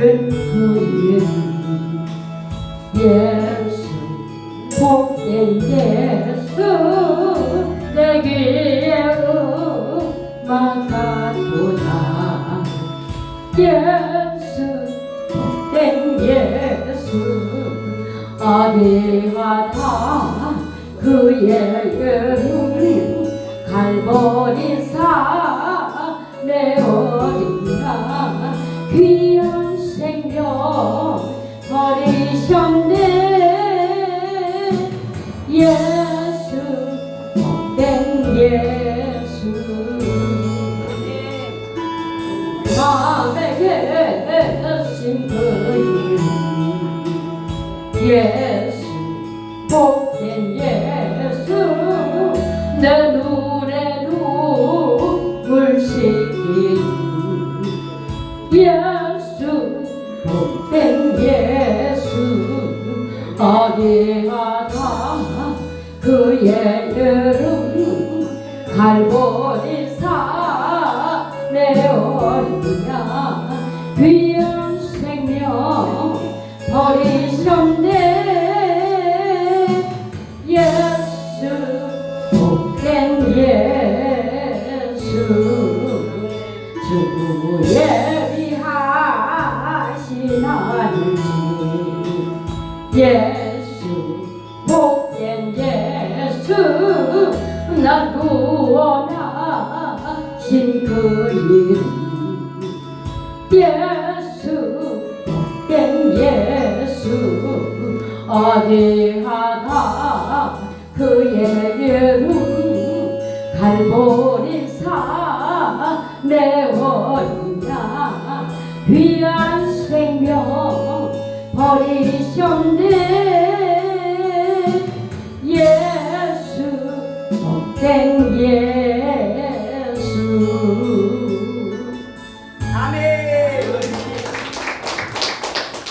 그 이름 예수 복된 예수 내게 음악하도다 예수 복된 예수 어디 가다 그의 이름 갈보리 사 내 어린아 귀 예수 복된 예수. 마음에 계신 그 예수 복된 예수. 내 눈에 눈물 씻긴 예수 복된 예수. 어디 가다 그의 이름 갈보리사 내 어린야 귀한 생명 버리셨네. 예수 복된 예수 주 아버지 예수 예수 나 구원하 신 그 이름 예수 복된 예수 어디 가다 그의 이름 갈보리사 내 어린야 귀한 생명 버리셨네 ten years.